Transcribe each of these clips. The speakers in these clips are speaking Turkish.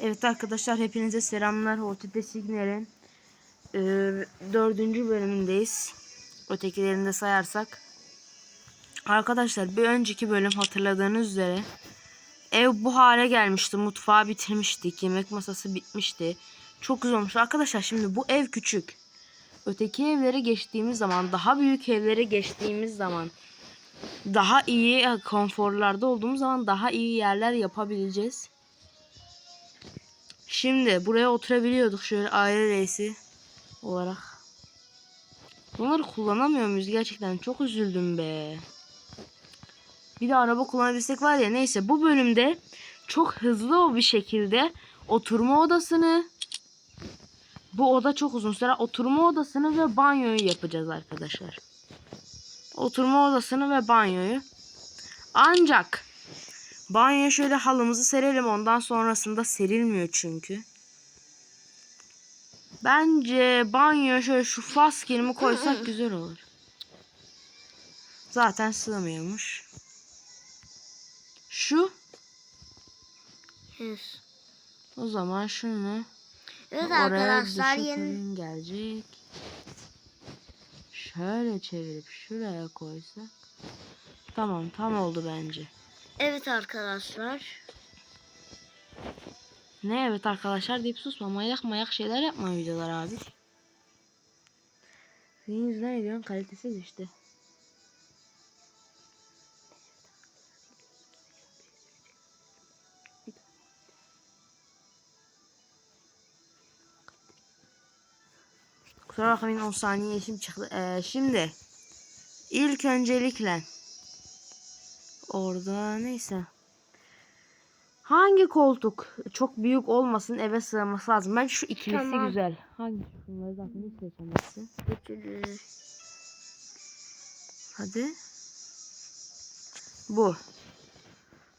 Evet arkadaşlar hepinize selamlar. Otite Signer'in e, dördüncü bölümündeyiz. Ötekilerini de sayarsak. Arkadaşlar bir önceki bölüm hatırladığınız üzere ev bu hale gelmişti. Mutfağı bitirmiştik. Yemek masası bitmişti. Çok güzel olmuş. Arkadaşlar şimdi bu ev küçük. Öteki evlere geçtiğimiz zaman daha büyük evlere geçtiğimiz zaman daha iyi konforlarda olduğumuz zaman daha iyi yerler yapabileceğiz. Şimdi buraya oturabiliyorduk şöyle aile reisi olarak. Bunları kullanamıyor muyuz gerçekten? Çok üzüldüm be. Bir de araba kullanabilsek var ya neyse bu bölümde çok hızlı bir şekilde oturma odasını bu oda çok uzun süre oturma odasını ve banyoyu yapacağız arkadaşlar. Oturma odasını ve banyoyu. Ancak banyoya şöyle halımızı serelim ondan sonrasında serilmiyor çünkü. Bence banyo şöyle şu fas kilimi koysak güzel olur. Zaten sığmıyormuş. Şu Yes. o zaman şunu Evet arkadaşlar yeni gelecek. Şöyle çevirip şuraya koysak. Tamam tam oldu bence. Evet arkadaşlar. Ne evet arkadaşlar deyip susma. Manyak manyak şeyler yapma videolar abi. Senin yüzünden videonun kalitesi düştü. Kusura bakmayın 10 saniye işim çıktı. Ee, şimdi ilk öncelikle orada neyse. Hangi koltuk çok büyük olmasın eve sığması lazım. Bence şu ikilisi Tamam. güzel. Hangi şunları zaten hiç seçemezsin. Üçlü. Hadi. Bu.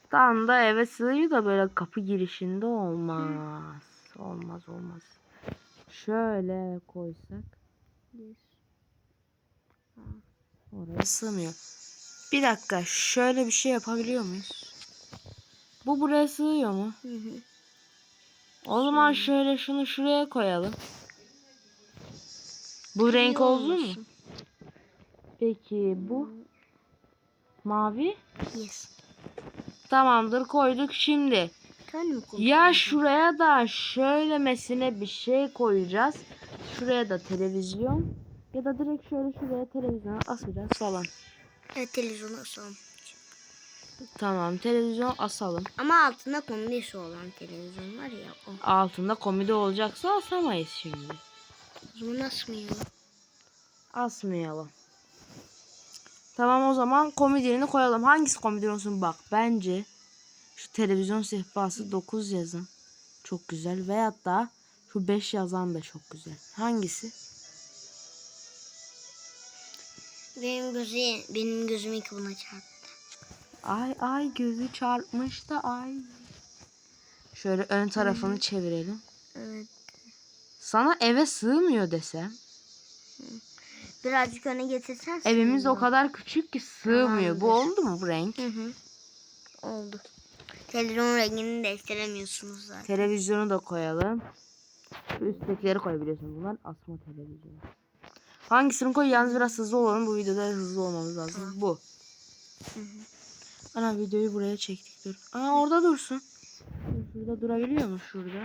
Tam da eve sığıyor da böyle kapı girişinde olmaz. Olmaz olmaz. Şöyle koysak. Oraya sığmıyor. Bir dakika şöyle bir şey yapabiliyor muyuz? Bu buraya sığıyor mu? Hı hı. O zaman şöyle şunu şuraya koyalım. Bu renk oldu mu? Peki bu mavi? Yes. Tamamdır koyduk şimdi. Ya şuraya da şöylemesine bir şey koyacağız. Şuraya da televizyon. Ya da direkt şöyle şuraya televizyon asacağız falan. Evet televizyonu asalım. Tamam televizyon asalım. Ama altında komedisi olan televizyon var ya o. Altında komedi olacaksa asamayız şimdi. O zaman asmayalım. Asmayalım. Tamam o zaman komodini koyalım. Hangisi komodin olsun bak. Bence şu televizyon sehpası 9 yazan çok güzel. Veyahut da şu 5 yazan da çok güzel. Hangisi? Benim gözü benim gözüm ilk buna çarptı. Ay ay gözü çarpmış da ay. Şöyle ön tarafını çevirelim. Evet. Sana eve sığmıyor desem. Birazcık öne getirsen. Evimiz o sığmıyor. kadar küçük ki sığmıyor. Bu Tamamdır. oldu mu bu renk? Hı hı. Oldu. Televizyon rengini değiştiremiyorsunuz zaten. Televizyonu da koyalım. Üsttekileri koyabiliyorsun. Bunlar asma televizyonu. Hangisini koy? Yalnız biraz hızlı olalım. Bu videoda hızlı olmamız lazım. Tamam. Bu. Ana videoyu buraya çektik. Dur. Aa orada dursun. Dur, Şurada durabiliyor mu? Şurada.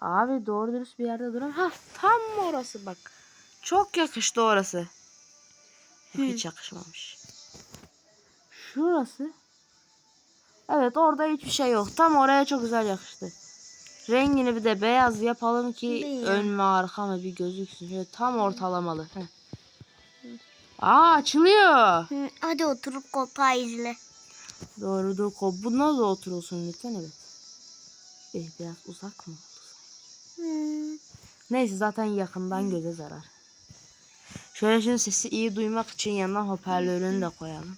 Abi doğru dürüst bir yerde duran. Ha tam orası bak. Çok yakıştı orası. Yok, hiç yakışmamış. Şurası. Evet orada hiçbir şey yok. Tam oraya çok güzel yakıştı. Rengini bir de beyaz yapalım ki Beyaz. ön mü arka mı bir gözüksün. Şöyle tam ortalamalı. Heh. Aa açılıyor. Hı, hadi oturup kopa izle. Doğru dur. ko- Bu nasıl oturulsun lütfen evet. Eh, biraz uzak mı? Hı. Neyse zaten yakından göze zarar. Şöyle şimdi sesi iyi duymak için yanına hoparlörünü de koyalım.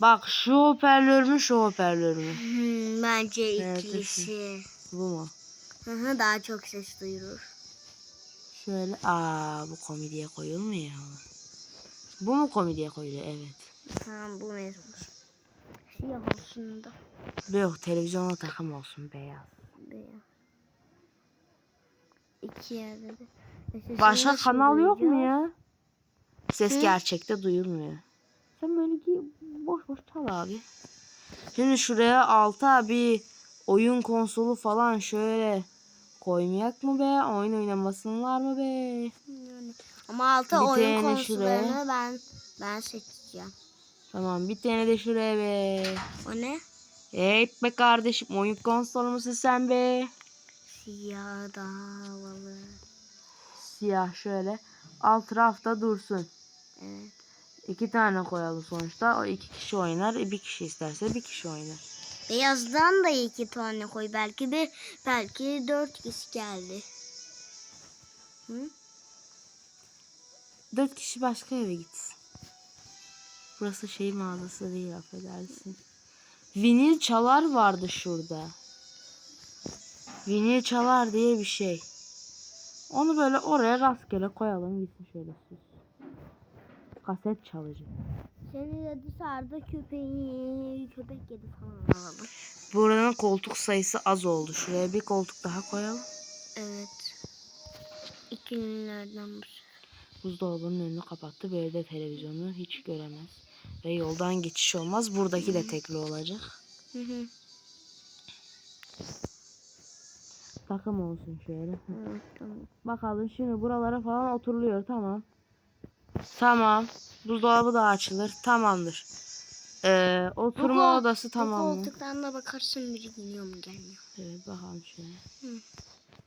Bak şu hoparlör mü şu hoparlör mü? Hı, bence Evet, ikilisi. Bu mu? Hı hı, daha çok ses duyurur. Şöyle aa bu komediye koyulmuyor. Bu mu komediye koyuluyor? Evet. Tamam bu mecbur. Siyah olsun da. Yok televizyona takım olsun beyaz. Beyaz. iki yerde de. Sesini Başka kanal yok mu ya? Ses Hı? gerçekte duyulmuyor. Sen böyle gi- boş boş çal abi. Şimdi şuraya alta bir oyun konsolu falan şöyle koymayak mı be? Oyun oynamasın var mı be? Yani. Ama alta Bir oyun tane şuraya. konsollarını ben ben seçeceğim. Tamam bir tane de şuraya be. O ne? Evet be kardeşim oyun konsolu musun sen be? Siyah da havalı. Siyah şöyle. Alt rafta dursun. Evet. İki tane koyalım sonuçta. O iki kişi oynar. Bir kişi isterse bir kişi oynar. Beyazdan da iki tane koy. Belki bir belki dört kişi geldi. Hı? Dört kişi başka eve gitsin. Burası şey mağazası değil affedersin. Vinil çalar vardı şurada. Vinil çalar diye bir şey. Onu böyle oraya rastgele koyalım gitsin şöyle sus. Kaset çalıcı. Seni de dışarıda köpeği köpek yedi falan. Buranın koltuk sayısı az oldu. Şuraya bir koltuk daha koyalım. Evet. İkililerden bu. Buzdolabının önünü kapattı. Böyle de televizyonu hiç göremez. Ve yoldan geçiş olmaz. Buradaki de tekli olacak. Hı hı. Takım olsun şöyle. Evet, tamam. Bakalım şimdi buralara falan oturuluyor. Tamam. Tamam. Buzdolabı da açılır. Tamamdır. Ee, oturma kol- odası tamam Bu mı? koltuktan da bakarsın biri geliyor mu gelmiyor. Evet bakalım şöyle. Hı.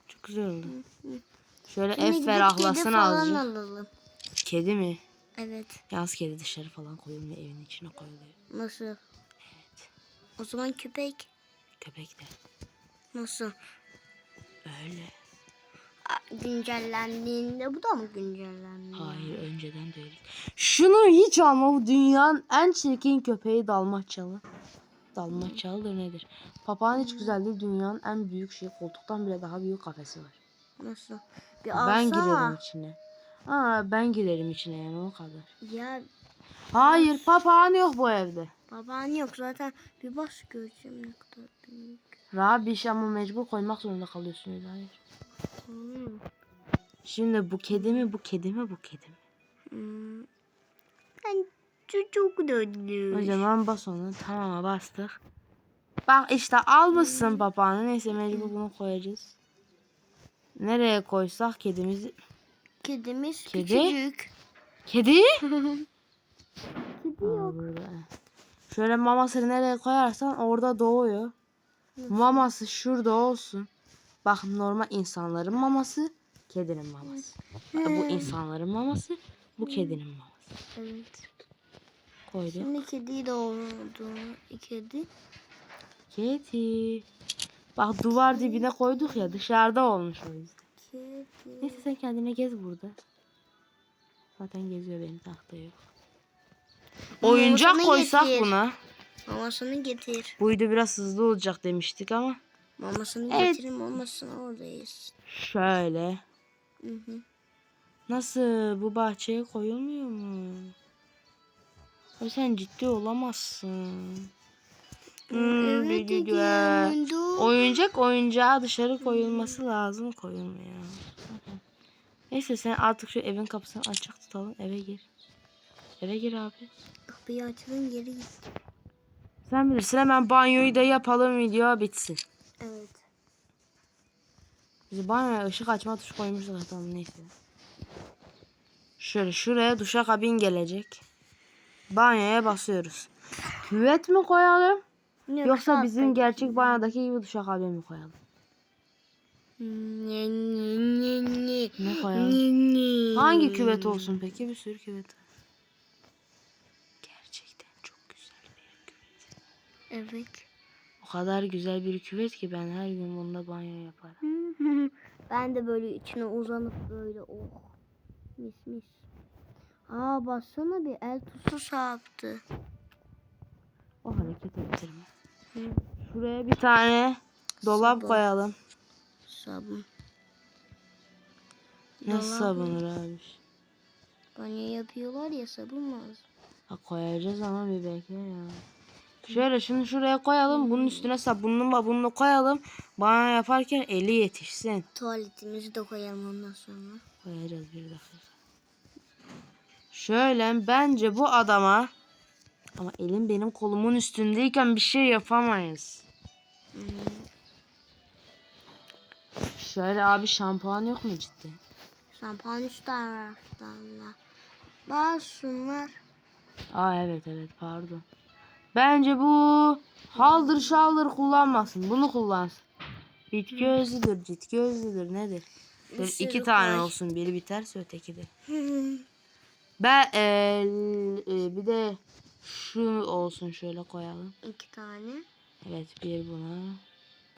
Çok güzel oldu. hı. Şöyle Şimdi ev ferahlasın azıcık. alalım. Kedi mi? Evet. Yalnız kedi dışarı falan koyulmuyor. Evin içine koyuluyor. Nasıl? O zaman köpek. Köpek de. Nasıl? Öyle. Güncellendiğinde bu da mı güncellendi? Hayır önceden de öyle. Şunu hiç alma. Bu dünyanın en çirkin köpeği dalmaçyalı. Dalmaçyalıdır nedir? Papağan hiç güzel değil. Dünyanın en büyük şeyi. Koltuktan bile daha büyük kafesi var. Nasıl? Bir Ben girerim alsana. içine. Aa, ben girerim içine yani o kadar. Ya Hayır papağan yok bu evde. baban yok zaten bir baş göreceğim ne kadar büyük. Rabiş ama mecbur koymak zorunda kalıyorsunuz. Hayır. Hmm. Şimdi bu kedi mi bu kedi mi bu kedi mi? Hmm. Ben çok döndüm. O zaman bas onu. Tamam bastık. Bak işte almışsın papağanı. Neyse mecbur bunu koyacağız. Nereye koysak kedimizi... Kedimiz Kedi? küçücük. Kedi? Kedi yok. Şöyle mamasını nereye koyarsan orada doğuyor. Maması şurada olsun. Bak normal insanların maması, kedinin maması. Bu insanların maması, bu kedinin maması. Evet. Koyduk. Şimdi kedi doğurdu. Kedi. Kedi. Bak duvar dibine koyduk ya dışarıda olmuş o yüzden. Kedi. Neyse sen kendine gez burada. Zaten geziyor benim tahta yok. Oyuncak Mamasını koysak getir. buna. Mamasını getir. Buydu biraz hızlı olacak demiştik ama. Mamasını Evet. getirin mamasını oradayız. Şöyle. Hı hı. Nasıl bu bahçeye koyulmuyor mu? Abi sen ciddi olamazsın. Hmm, evet. Oyuncak oyuncağa dışarı koyulması lazım koyulmuyor. Neyse sen artık şu evin kapısını açık tutalım eve gir. Eve gir abi. Kapıyı açalım geri git. Sen bilirsin hemen banyoyu da yapalım video bitsin. Evet. Biz banyoya ışık açma tuşu koymuştuk tamam neyse. Şöyle şuraya duşakabin gelecek. Banyoya basıyoruz. Küvet mi koyalım? Yoksa bizim gerçek banyodaki gibi duşakabin mi koyalım? Ne ne ne ne. Ne koyalım? Hangi küvet olsun peki? Bir sürü küvet var. Gerçekten çok güzel bir küvet. Evet. O kadar güzel bir küvet ki ben her gün bunda banyo yaparım. ben de böyle içine uzanıp böyle oh. Mis mis. Aa baksana bir el tusu sarktı. O hareket ettirme. Hı. Şuraya bir tane dolap Sabun. koyalım. Sabun. Ne Dolap sabunu abi? Banyo yapıyorlar ya sabun lazım. Ha, koyacağız ama bir bekle ya. Şöyle şunu şuraya koyalım. Bunun üstüne sabunlu bunu koyalım. Bana yaparken eli yetişsin. Tuvaletimizi de koyalım ondan sonra. Koyacağız bir dakika. Şöyle bence bu adama ama elim benim kolumun üstündeyken bir şey yapamayız. Şöyle abi şampuan yok mu cidden? Şampuan üst taraftan da. Bak şunlar. Aa evet evet pardon. Bence bu haldır şaldır kullanmasın. Bunu kullansın. Bit gözlüdür, cit gözlüdür nedir? Sürü iki tane olsun. Biri biterse öteki de. Ben eee, e, bir de şu olsun şöyle koyalım. İki tane. Evet bir buna.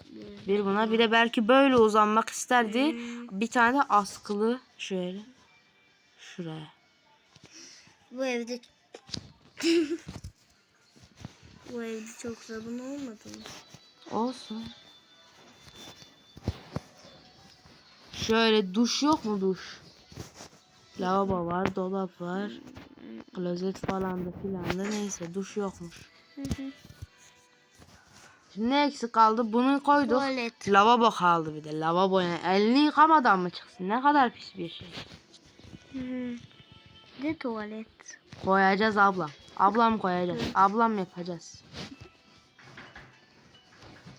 Bir. Bir buna bir de belki böyle uzanmak isterdi. Bir tane de askılı şöyle. Şuraya. Bu evde Bu evde çok sabun olmadı mı? Olsun. Şöyle duş yok mu duş? Lavabo var, dolap var. Klozet falan da filan da neyse duş yokmuş. Şimdi ne eksik kaldı? Bunu koyduk. Tuvalet. Lavabo kaldı bir de. Lavabo yani elini yıkamadan mı çıksın? Ne kadar pis bir şey. Bir de tuvalet. Koyacağız ablam. Ablam koyacağız. Ablam yapacağız.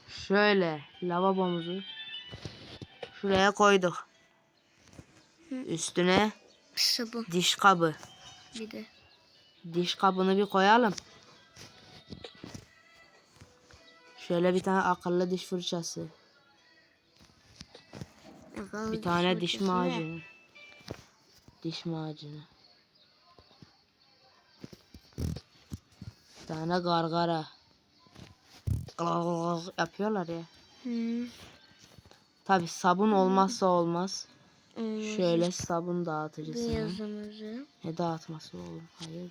Şöyle lavabomuzu şuraya koyduk. Üstüne Sabun. diş kabı. Bir de. Diş kabını bir koyalım. Şöyle bir tane akıllı diş fırçası. Bakalım Bir tane diş fırçası ne? macunu. Diş macunu. Tane gargara. Yapıyorlar ya. Tabi sabun olmazsa olmaz. Olmaz. Şöyle sabun dağıtıcısına. Ne dağıtması oğlum? Hayır.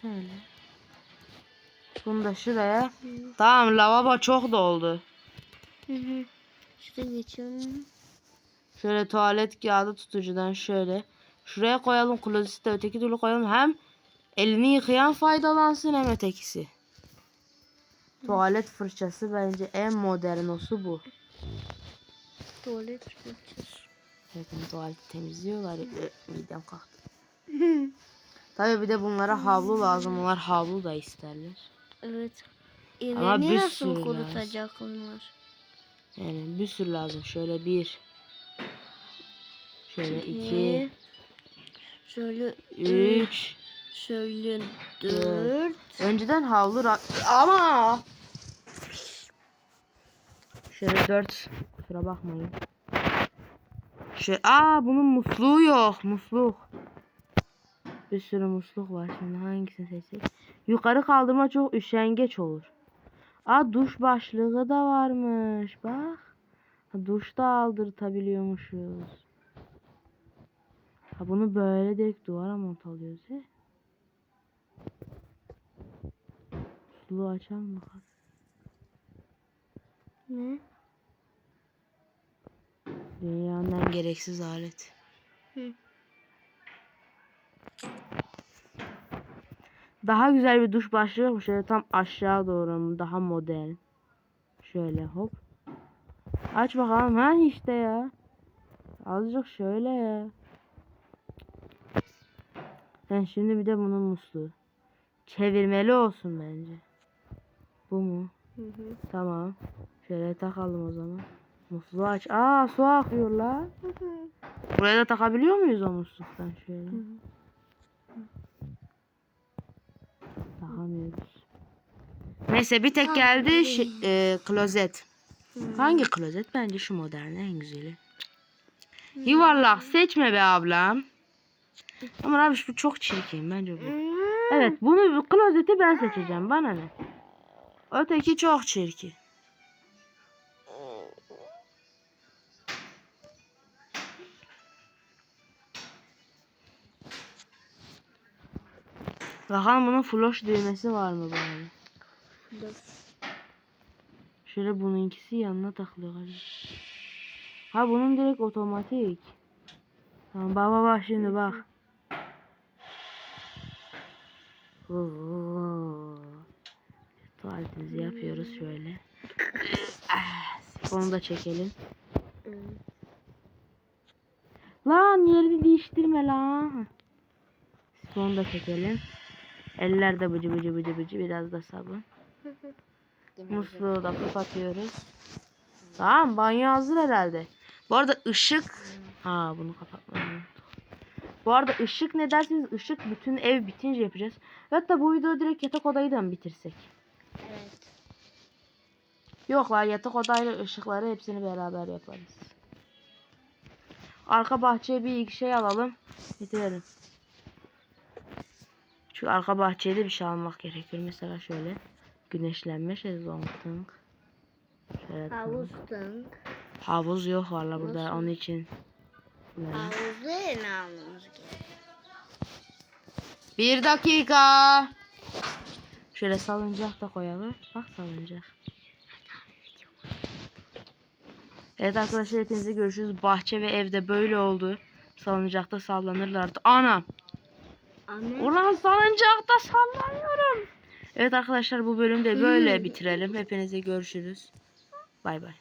Şöyle. Bunu da şuraya. Tamam lavabo çok doldu. Hı hı. Şuraya geçiyorum. Şöyle tuvalet kağıdı tutucudan şöyle. Şuraya koyalım klozeti de öteki türlü koyalım. Hem elini yıkayan faydalansın hem ötekisi. Tuvalet fırçası bence en modernosu bu. Tuvalet fırçası. Zaten tuvaleti temizliyorlar. Midem kalktı. Tabii bir de bunlara havlu lazım. Onlar havlu da isterler. Evet. Ama Evini bir nasıl sürü kurutacak onlar? Yani bir sürü lazım. Şöyle bir. Şöyle iki. Şöyle Üç. Şöyle dört. Önceden havlu ra- ama şöyle dört kusura bakmayın. Şöyle aa bunun musluğu yok musluk. Bir sürü musluk var şimdi hangisini seçsek? Yukarı kaldırma çok üşengeç olur. Aa duş başlığı da varmış bak. Duş da aldırtabiliyormuşuz. Ha bunu böyle direkt duvara mont alıyoruz he. Musluğu açalım bakalım. Ne? Dünyanın gereksiz alet. Hı. Daha güzel bir duş başlığı mu? Şöyle tam aşağı doğru daha modern. Şöyle hop. Aç bakalım ha işte ya. Azıcık şöyle ya. Sen şimdi bir de bunun musluğu. Çevirmeli olsun bence. Bu mu? Hı hı. Tamam. Şöyle takalım o zaman. Musluğu aç. Aa su akıyor la. Buraya da takabiliyor muyuz o musluktan şöyle? Takamıyoruz. Neyse bir tek geldi şey, e, klozet. Hangi klozet? Bence şu modern en güzeli. Yuvarlak seçme be ablam. Ama abi bu çok çirkin bence bu. Evet bunu bu klozeti ben seçeceğim. Bana ne? Öteki çok çirkin. Bakalım bunun flash düğmesi var mı bari? Dur. Şöyle bununkisi yanına takılıyor. Ha bunun direkt otomatik. Tamam baba bak şimdi bak. Oo. Tuvaletimizi yapıyoruz şöyle. Onu da çekelim. Lan yerini değiştirme lan. Onu da çekelim. Eller de bıcı bıcı bıcı bıcı biraz da sabun. Musluğu da kapatıyoruz. Tamam banyo hazır herhalde. Bu arada ışık ha bunu kapatmayı unuttum. Bu arada ışık ne derseniz ışık bütün ev bitince yapacağız. Hatta bu videoda direkt yatak odayı da mı bitirsek? Yok lan yatak odayla ışıkları hepsini beraber yaparız. Arka bahçeye bir iki şey alalım. Bitirelim. Çünkü arka bahçeye de bir şey almak gerekiyor. Mesela şöyle güneşlenme şezlongtunk. Şöyle Havuz tank. Havuz yok valla burada Nasıl? onun için. Havuzu eline almamız gerekiyor. Bir dakika. Şöyle salıncak da koyalım. Bak salıncak. Evet arkadaşlar hepinize görüşürüz. Bahçe ve evde böyle oldu. Salıncakta sallanırlardı. Anam. Anne. Ulan salıncakta sallanıyorum. Evet arkadaşlar bu bölümde böyle bitirelim. Hepinize görüşürüz. Bay bay.